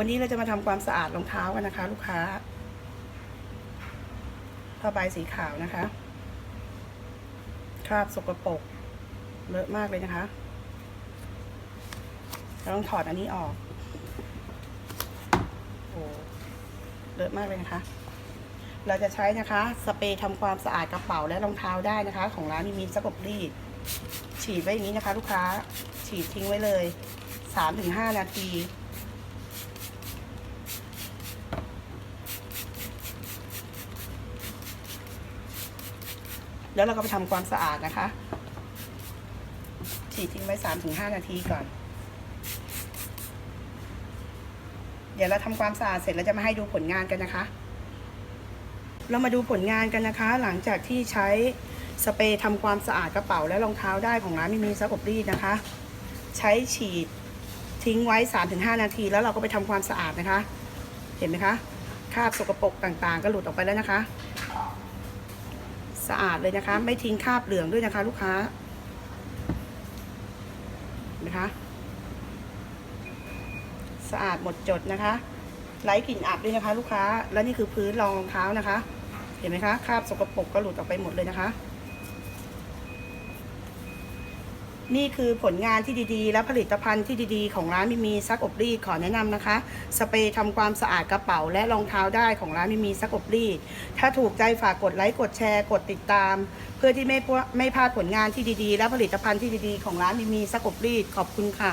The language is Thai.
วันนี้เราจะมาทำความสะอาดรองเท้ากันนะคะ ลูกค้าผ้าใบสีขาวนะคะ คราบสกปรกเลอะมากเลยนะคะเราต้องถอดอันนี้ออกโอ้เลอะมากเลยนะคะ เราจะใช้นะคะ สเปรย์ทำความสะอาดกระเป๋าและรองเท้าได้นะคะ ของร้านมีมีสกบรีดฉีดไว้อย่างนี้นะคะ ลูกค้าฉีดทิ้งไว้เลยสามถึงห้านาที แล้วเราก็ไปทำความสะอาดนะคะ ฉีดทิ้งไว้สามถึงห้านาทีก่อน เดี๋ยวเราทำความสะอาดเสร็จเราจะมาให้ดูผลงานกันนะคะ เรามาดูผลงานกันนะคะ หลังจากที่ใช้สเปรย์ทำความสะอาดกระเป๋าและรองเท้าได้ของร้านมิมีซักอบรีดนะคะ ใช้ฉีดทิ้งไว้ 3-5 นาที แล้วเราก็ไปทำความสะอาดนะคะ เห็นไหมคะคราบสกปรกต่างๆ ก็หลุดออกไปแล้วนะคะ สะอาดเลยนะคะ ไม่ทิ้งคราบเหลืองด้วยนะคะ ลูกค้านะคะ สะอาดหมดจดนะคะไร้กลิ่นอับด้วยนะคะ ลูกค้า แล้วนี่คือพื้นรองรองเท้านะคะ เห็นไหมคะคราบสกปรกก็หลุดออกไปหมดเลยนะคะ นี่คือผลงานที่ดีๆ และผลิตภัณฑ์ที่ดีๆ ของร้านมิมีซักอบรีดขอแนะนำนะคะ สเปรย์ทำความสะอาดกระเป๋าและรองเท้าได้ของร้านมิมีซักอบรีด ถ้าถูกใจฝากกดไลค์กดแชร์กดติดตาม เพื่อที่ไม่พลาดไม่พลาดผลงานที่ดีๆ และผลิตภัณฑ์ที่ดีๆ ของร้านมิมีซักอบรีดขอบคุณค่ะ